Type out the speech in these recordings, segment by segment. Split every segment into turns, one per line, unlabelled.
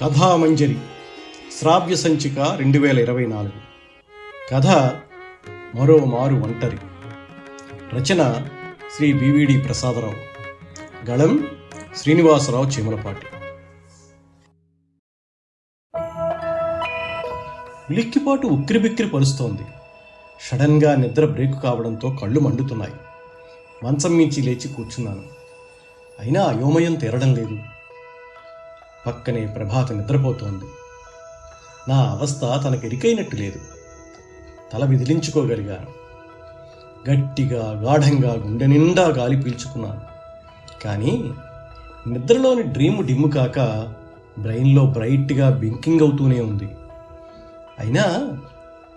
కథామంజరి శ్రావ్య సంచిక రెండు వేల ఇరవై నాలుగు. కథ మరో మారు ఒంటరి. రచన Shri B V D Prasadarao. గళం శ్రీనివాసరావు చీమలపాటి. ఉలిక్కిపాటు ఉక్కిరిబిక్కిరి పరుస్తోంది. సడన్గా నిద్ర బ్రేక్ కావడంతో కళ్ళు మండుతున్నాయి. మంచం మించి లేచి కూర్చున్నాను. అయినా అయోమయం తీరడం లేదు. పక్కనే ప్రభాత నిద్రపోతోంది. నా అవస్థ తనకు ఎరికైనట్టు లేదు. తల విదిలించుకోగలిగాను. గట్టిగా గాఢంగా గుండె నిండా గాలి పీల్చుకున్నాను. కానీ నిద్రలోని డ్రీము డిమ్ము కాక బ్రెయిన్లో బ్రైట్గా బింకింగ్ అవుతూనే ఉంది. అయినా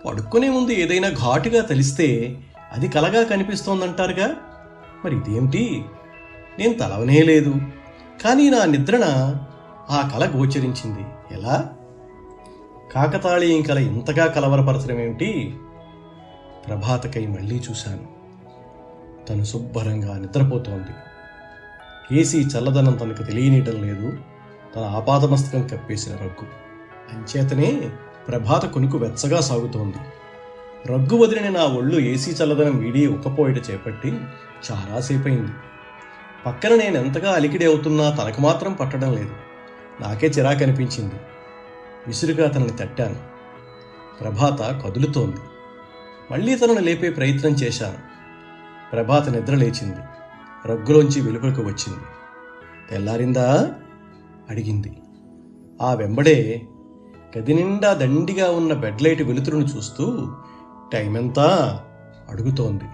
పడుకునే ముందు ఏదైనా ఘాటుగా తెలిస్తే అది కలగా కనిపిస్తోందంటారుగా? మరి ఇదేమిటి? నేను తలవనే లేదు. కానీ నా నిద్రన ఆ కల గోచరించింది. ఎలా? కాకతాళీయం కల ఇంతగా కలవరపరచడం ఏమిటి? ప్రభాతకై మళ్ళీ చూశాను. తను శుభ్రంగా నిద్రపోతోంది. ఏసీ చల్లదనం తనకు తెలియనీయటం లేదు. తన ఆపాదమస్తకం కప్పేసిన రగ్గు. అంచేతనే ప్రభాత కొనుకు వెచ్చగా సాగుతోంది. రగ్గు వదిలిన నా ఒళ్ళు ఏసీ చల్లదనం వీడి ఉక్కపోయిట చేపట్టి చాలాసేపయింది పక్కన నేను ఎంతగా అలికిడి అవుతున్నా తనకు మాత్రం పట్టడం లేదు. నాకే చిరాకనిపించింది. విసురుగా తనని తట్టాను. ప్రభాత కదులుతోంది. మళ్ళీ తనను లేపే ప్రయత్నం చేశాను. ప్రభాత నిద్ర లేచింది. రగ్గులోంచి వెలుపలకు వచ్చింది. తెల్లారిందా? అడిగింది. ఆ వెంబడే గది నిండా దండిగా ఉన్న బెడ్ లైట్ వెలుతురును చూస్తూ టైం ఎంత అడుగుతోంది.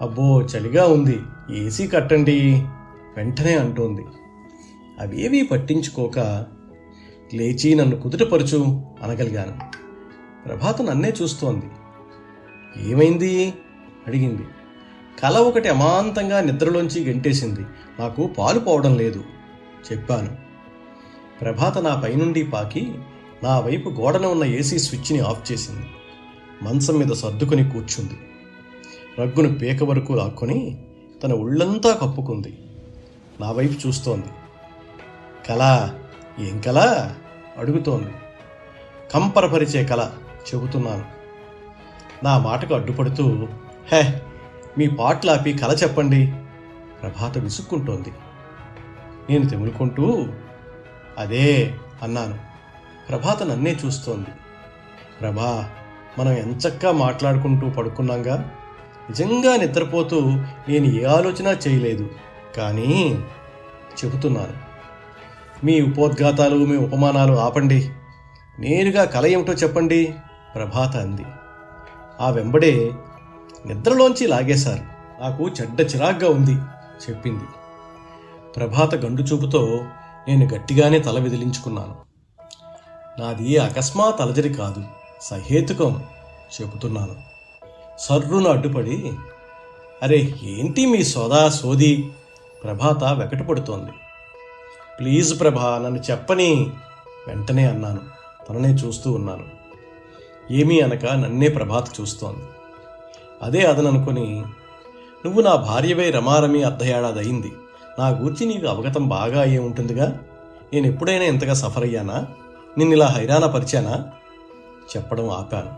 అబ్బో చలిగా ఉంది. ఏసీ కట్టండి వెంటనే అంటోంది. అవేవీ పట్టించుకోక లేచి నన్ను కుదుటపరుచు అనగలిగాను. ప్రభాత నన్నే చూస్తోంది. ఏమైంది? అడిగింది. కల ఒకటి అమాంతంగా నిద్రలోంచి గెంటేసింది. నాకు పాలు పోవడం లేదు చెప్పాను. ప్రభాత నా పైనుండి పాకి నా వైపు గోడన ఉన్న ఏసీ స్విచ్ని ఆఫ్ చేసింది. మంచం మీద సర్దుకొని కూర్చుంది. రగ్గును పీక వరకు లాక్కొని తన ఒళ్ళంతా కప్పుకుంది. నా వైపు చూస్తోంది. కళ. ఏం కళ? అడుగుతోంది. కంపరపరిచే కళ చెబుతున్నాను. నా మాటకు అడ్డుపడుతూ హే మీ పాటలాపి కళ చెప్పండి. ప్రభాత విసుక్కుంటోంది. నేను తెములుకుంటూ అదే అన్నాను. ప్రభాత నన్నే చూస్తోంది. ప్రభా మనం ఎంచక్కా మాట్లాడుకుంటూ పడుకున్నాంగా? నిజంగా నిద్రపోతూ నేను ఏ ఆలోచన చేయలేదు. కానీ చెబుతున్నాను. మీ ఉపోద్ఘాతాలు మీ ఉపమానాలు ఆపండి. నేరుగా కళ ఏమిటో చెప్పండి ప్రభాత అంది. ఆ వెంబడే నిద్రలోంచి లాగేశారు. నాకు చెడ్డ చిరాగ్గా ఉంది చెప్పింది. ప్రభాత గండు చూపుతో నేను గట్టిగానే తల విదిలించుకున్నాను. నాది అకస్మాత్ అలజడి కాదు సహేతుకం చెబుతున్నాను. సర్రును అడ్డుపడి అరే ఏంటి మీ సోదా సోది? ప్రభాత వెకటపడుతోంది. ప్లీజ్ ప్రభా నన్ను చెప్పని వెంటనే అన్నాను. తననే చూస్తూ ఉన్నాను. ఏమీ అనక నన్నే ప్రభాత్ చూస్తోంది. అదే అదననుకొని నువ్వు నా భార్యవై రమారమి అర్ధ ఏడాది అయింది నా గూర్చి నీకు అవగతం బాగా అయ్యే ఉంటుందిగా? నేను ఎప్పుడైనా ఇంతగా సఫర్ అయ్యానా నిన్ను ఇలా హైరాణ పరిచానా చెప్పడం ఆపాను.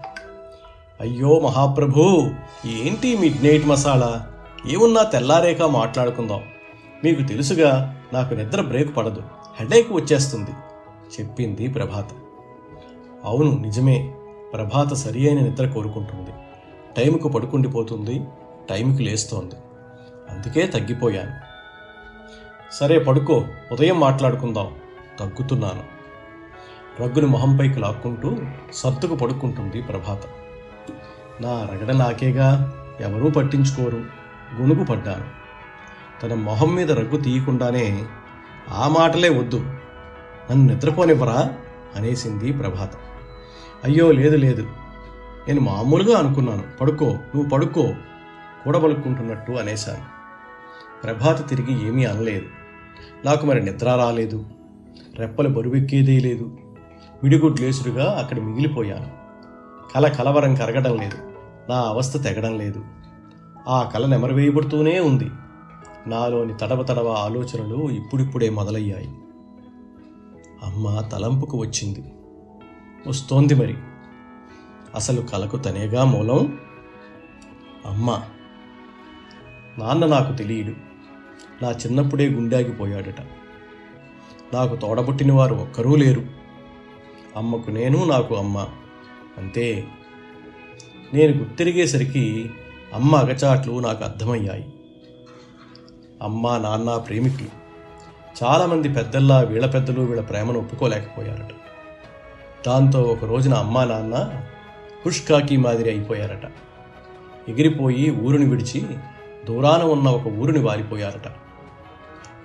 అయ్యో మహాప్రభు ఏంటి మిడ్ నైట్ మసాలా? ఏమున్నా తెల్లారేక మాట్లాడుకుందాం. మీకు తెలుసుగా నాకు నిద్ర బ్రేక్ పడదు. హెడేక్ వచ్చేస్తుంది చెప్పింది ప్రభాత. అవును నిజమే. ప్రభాత సరి అయిన నిద్ర కోరుకుంటుంది. టైంకు పడుకుండిపోతుంది టైంకి లేస్తోంది. అందుకే తగ్గిపోయాను. సరే పడుకో. ఉదయం మాట్లాడుకుందాం. తగ్గుతున్నాను. రగ్గును మొహంపైకి లాక్కుంటూ సర్దుకు పడుకుంటుంది ప్రభాత. నా రగడ నాకేగా ఎవరూ పట్టించుకోరు. గునుగు పడ్డాను. తన మొహం మీద రగ్గు తీయకుండానే ఆ మాటలే వద్దు. నన్ను నిద్రపోనివ్వరా? అనేసింది ప్రభాత. అయ్యో లేదు లేదు. నేను మామూలుగా అనుకున్నాను. పడుకో నువ్వు పడుకో. కూడబలుక్కుంటున్నట్టు అనేశాను. ప్రభాత తిరిగి ఏమీ అనలేదు. నాకు మరి నిద్ర రాలేదు. రెప్పలు బరువెక్కేదే లేదు. విడిగుడ్లేసుడుగా అక్కడ మిగిలిపోయాను. కల కలవరం కరగడం లేదు. నా అవస్థ తెగడం లేదు. ఆ కల నెమరు వేయబడుతూనే ఉంది. నాలోని తడవ తడవ ఆలోచనలు ఇప్పుడిప్పుడే మొదలయ్యాయి. అమ్మ తలంపుకు వచ్చింది. వస్తోంది మరి. అసలు కలకు తనేగా మూలం? అమ్మ. నాన్న నాకు తెలియడు. నా చిన్నప్పుడే గుండాగిపోయాడట. నాకు తోడబుట్టిన వారు ఒక్కరూ లేరు. అమ్మకు నేను నాకు అమ్మ. అంతే. నేను గుర్తిరిగేసరికి అమ్మ అగచాట్లు నాకు అర్థమయ్యాయి. అమ్మ నాన్న ప్రేమికులు. చాలామంది పెద్దల్లా వీళ్ళ పెద్దలు వీళ్ళ ప్రేమను ఒప్పుకోలేకపోయారట. దాంతో ఒక రోజున అమ్మా నాన్న పుష్కాకి మాదిరి అయిపోయారట. ఎగిరిపోయి ఊరుని విడిచి దూరాన ఉన్న ఒక ఊరిని వారిపోయారట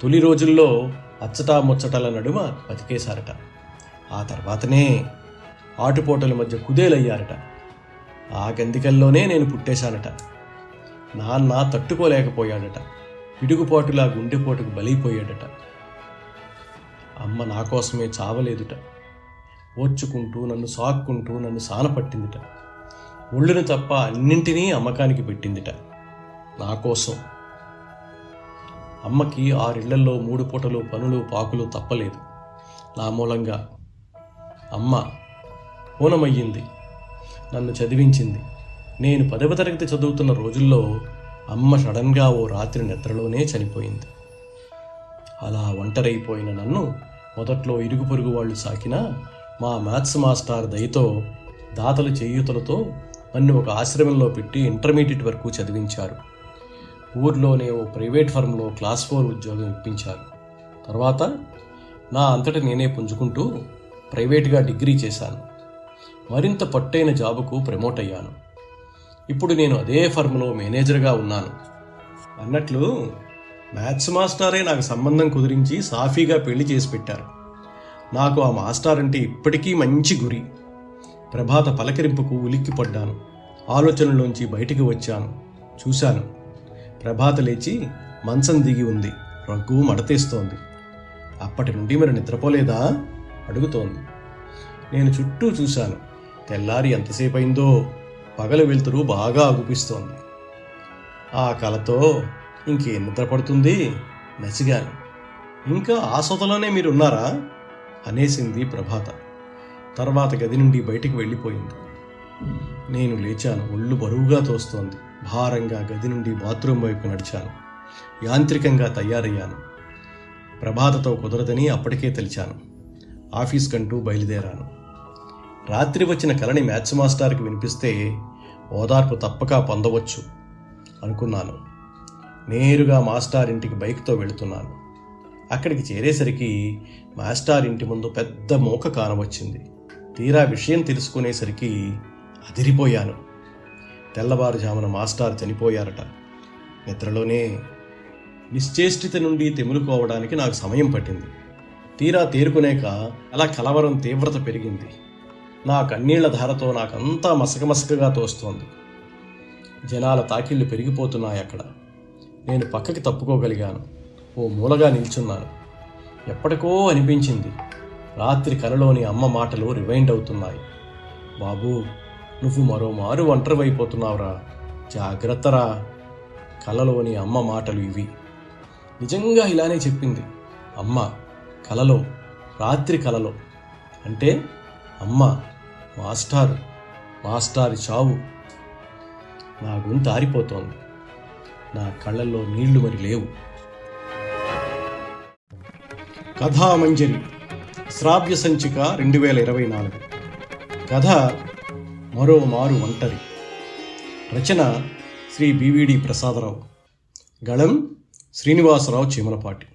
తొలి రోజుల్లో అచ్చటా ముచ్చటల నడుమ బతికేశారట. ఆ తర్వాతనే ఆటుపోటల మధ్య కుదేలయ్యారట. ఆ గందికల్లోనే నేను పుట్టేశానట. నాన్న తట్టుకోలేకపోయాడట. పిడుగుపాటులా గుండెపోటుకు బలైపోయాడట. అమ్మ నా కోసమే చావలేదుట. ఓర్చుకుంటూ నన్ను సాక్కుంటూ నన్ను సానపట్టిందిట. ఒళ్ళును తప్ప అన్నింటినీ అమ్మకానికి పెట్టిందిట. నా కోసం. అమ్మకి ఆరిళ్ళల్లో మూడు పూటలు పనులు పాకులు తప్పలేదు. నా మూలంగా అమ్మ పూనమయ్యింది. నన్ను చదివించింది. నేను పదవ తరగతి చదువుతున్న రోజుల్లో అమ్మ సడన్గా ఓ రాత్రి నిద్రలోనే చనిపోయింది. అలా ఒంటరైపోయిన నన్ను మొదట్లో ఇరుగు పొరుగు వాళ్ళు సాకినా మా మ్యాథ్స్ మాస్టర్ దయతో దాతల చేయూతలతో నన్ను ఒక ఆశ్రమంలో పెట్టి ఇంటర్మీడియట్ వరకు చదివించారు. ఊర్లోనే ఓ ప్రైవేట్ ఫర్మ్లో క్లాస్ ఫోర్ ఉద్యోగం ఇప్పించారు. తర్వాత నా అంతటి నేనే పుంజుకుంటూ ప్రైవేట్గా డిగ్రీ చేశాను. మరింత పట్టైన జాబుకు ప్రమోట్ అయ్యాను. ఇప్పుడు నేను అదే ఫర్మ్లో మేనేజర్గా ఉన్నాను. అన్నట్లు మ్యాథ్స్ మాస్టారే నాకు సంబంధం కుదిరించి సాఫీగా పెళ్ళి చేసి పెట్టారు. నాకు ఆ మాస్టర్ అంటే ఇప్పటికీ మంచి గురి. ప్రభాత పలకరింపుకు ఉలిక్కిపడ్డాను. ఆలోచనలోంచి బయటికి వచ్చాను. చూశాను. ప్రభాత లేచి మంచం దిగి ఉంది. రగ్గు మడతేస్తోంది. అప్పటి నుండి మరి నిద్రపోలేదా? అడుగుతోంది. నేను చుట్టూ చూశాను. తెల్లారి ఎంతసేపు అయిందో పగలు వెలుతురు బాగా అగుపిస్తోంది. ఆ కలతో ఇంకేం నిద్ర పడుతుంది? నసిగాను ఇంకా ఆ సొతలోనే మీరున్నారా? అనేసింది ప్రభాత. తర్వాత గది నుండి బయటికి వెళ్ళిపోయింది. నేను లేచాను. ఒళ్ళు బరువుగా తోస్తోంది. భారంగా గది నుండి బాత్రూమ్ వైపు నడిచాను. యాంత్రికంగా తయారయ్యాను. ప్రభాతతో కుదరదని అప్పటికే తెలిచాను. ఆఫీస్ కంటూ బయలుదేరాను. రాత్రి వచ్చిన కలని మ్యాథ్స్ మాస్టర్కి వినిపిస్తే ఓదార్పు తప్పక పొందవచ్చు అనుకున్నాను. నేరుగా మాస్టార్ ఇంటికి బైక్తో వెళుతున్నాను. అక్కడికి చేరేసరికి మాస్టార్ ఇంటి ముందు పెద్ద మూక కానవచ్చింది తీరా విషయం తెలుసుకునేసరికి అదిరిపోయాను. తెల్లవారుజామున మాస్టార్ చనిపోయారట. నిద్రలోనే నిశ్చేష్టిత నుండి తెములుకోవడానికి నాకు సమయం పట్టింది. తీరా తేరుకునేక అలా కలవరం తీవ్రత పెరిగింది. నా కన్నీళ్ళ ధారతో నాకంతా మసకమసకగా తోస్తోంది. జనాల తాకిళ్ళు పెరిగిపోతున్నాయి అక్కడ. నేను పక్కకి తప్పుకోగలిగాను. ఓ మూలగా నిల్చున్నాను. ఎప్పటికో అనిపించింది. రాత్రి కలలోని అమ్మ మాటలు రివైండ్ అవుతున్నాయి. బాబూ నువ్వు మరోమారు ఒంటరివైపోతున్నావురా. జాగ్రత్తరా. కలలోని అమ్మ మాటలు ఇవి. నిజంగా ఇలానే చెప్పింది. అమ్మ కలలో రాత్రి కలలో. అంటే అమ్మ మాస్టారు మాస్టారి చావు. నా గొంతు ఆరిపోతోంది. నా కళ్ళల్లో నీళ్ళు మరి లేవు. కథామంజరి శ్రావ్య సంచిక రెండు వేల ఇరవై నాలుగు. కథ మరో మారు ఒంటరి. రచన Shri B V D Prasadarao. గళం శ్రీనివాసరావు చీమలపాటి.